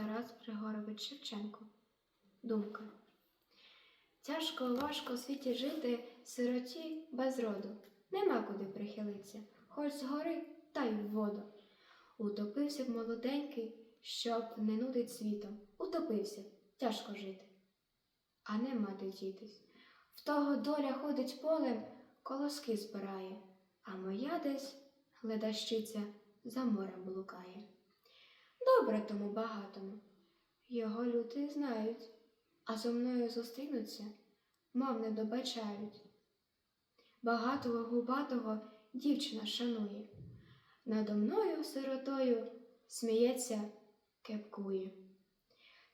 Тарас Григорович Шевченко. Думка. Тяжко, важко у світі жити сироті без роду. Нема куди прихилитися, хоч згори та й в воду. Утопився б молоденький, щоб не нудить світом. Утопився, тяжко жити. А не мати дітись. В того доля ходить полем, колоски збирає, а моя десь гледащиця за морем блукає. Добре тому багатому. Його люди знають, а зо мною зустрінуться, мов не добачають. Багатого губатого дівчина шанує. Надо мною, сиротою, сміється, кепкує.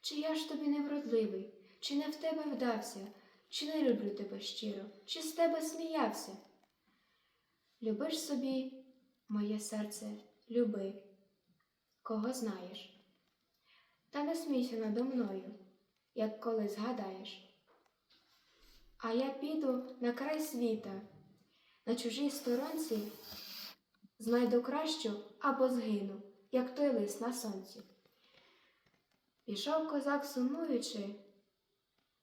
Чи я ж тобі невродливий, чи не в тебе вдався, чи не люблю тебе щиро, чи з тебе сміявся? Любиш собі, моє серце, люби, кого знаєш. Та не смійся надо мною, як коли згадаєш. А я піду на край світа, на чужій сторонці, знайду кращу або згину, як той лис на сонці. Пішов козак сумуючи,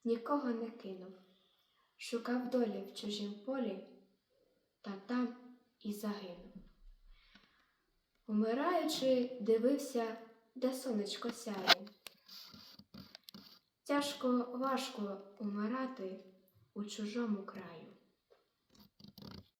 нікого не кинув, шукав долі в чужім полі, та там і загинув. Умираючи, дивився, де сонечко сяє. Тяжко, важко умирати у чужому краю.